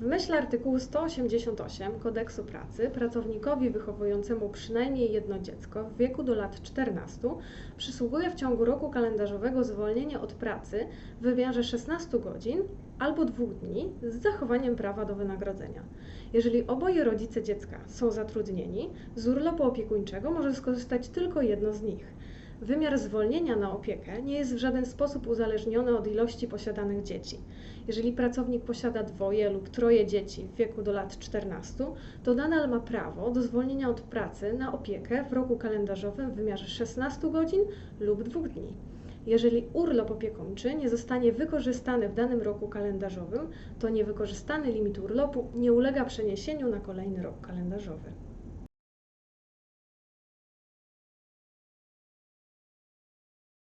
W myśl artykułu 188 Kodeksu Pracy pracownikowi wychowującemu przynajmniej jedno dziecko w wieku do lat 14 przysługuje w ciągu roku kalendarzowego zwolnienie od pracy w wymiarze 16 godzin albo dwóch dni z zachowaniem prawa do wynagrodzenia. Jeżeli oboje rodzice dziecka są zatrudnieni, z urlopu opiekuńczego może skorzystać tylko jedno z nich. Wymiar zwolnienia na opiekę nie jest w żaden sposób uzależniony od ilości posiadanych dzieci. Jeżeli pracownik posiada dwoje lub troje dzieci w wieku do lat 14, to nadal ma prawo do zwolnienia od pracy na opiekę w roku kalendarzowym w wymiarze 16 godzin lub dwóch dni. Jeżeli urlop opiekuńczy nie zostanie wykorzystany w danym roku kalendarzowym, to niewykorzystany limit urlopu nie ulega przeniesieniu na kolejny rok kalendarzowy.